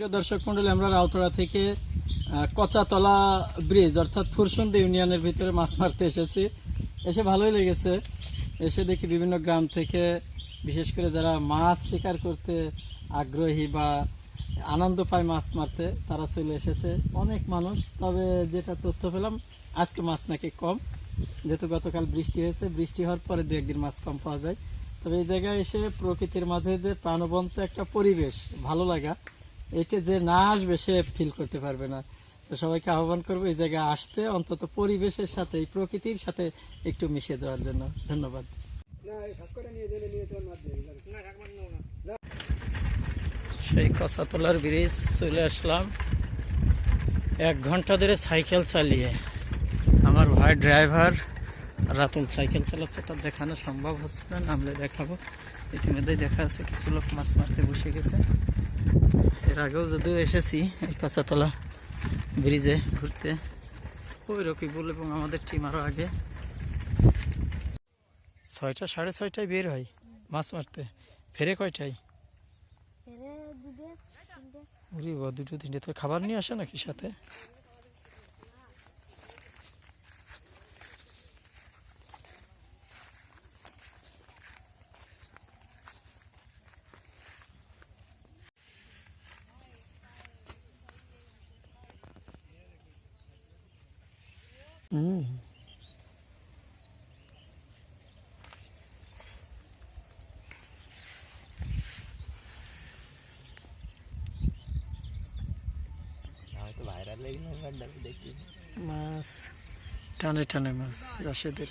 প্রিয় দর্শক মন্ডলী, আমরা রাউতরা থেকে কচাতলা ব্রিজ অর্থাৎ ফুরসন্দি ইউনিয়নের ভিতরে মাছ মারতে এসেছি। এসে ভালোই লেগেছে। এসে দেখি বিভিন্ন গ্রাম থেকে, বিশেষ করে যারা মাছ শিকার করতে আগ্রহী বা আনন্দ পায় মাছ মারতে, তারা চলে এসেছে। অনেক মানুষ, তবে যেটা তথ্য পেলাম, আজকে মাছ নাকি কম। যেহেতু গতকাল বৃষ্টি হয়েছে, বৃষ্টি হওয়ার পরে দু একদিন মাছ কম পাওয়া যায়। তবে এই জায়গায় এসে প্রকৃতির মাঝে যে প্রাণবন্ত একটা পরিবেশ, ভালো লাগা। এটা যে না আসবে সে ফিল করতে পারবে না। তো সবাইকে আহ্বান করব এই জায়গায় আসতে অন্তত পরিবেশের সাথে এই প্রকৃতির সাথে একটু মিশে যাওয়ার জন্য। ধন্যবাদ। সেই কসাতলার ব্রিজ চলে আসলাম। এক ঘণ্টা ধরে সাইকেল চালিয়ে। আমার ভাই ড্রাইভার রাতুল সাইকেল চালাচ্ছে তার দেখানো সম্ভব হচ্ছে না নামলে দেখাবো। ইতিমধ্যেই দেখা আছে কিছু লোক মাছ মারতে বসে গেছে। এর আগেও যদিও এসেছি এই কাঁচাতলা ব্রিজে ঘুরতে ওই রকিবুল এবং আমাদের টিম আরও আগে। ছয়টা সাড়ে ছয়টায় বের হয় মাছ মারতে। ফেরে কয়টায়? দুটো তিনটে। তো খাবার নিয়ে আসে নাকি সাথে? হুম ভাইরাল লেগে দেখি মাছ টানে টানে মাছ রাশেদের।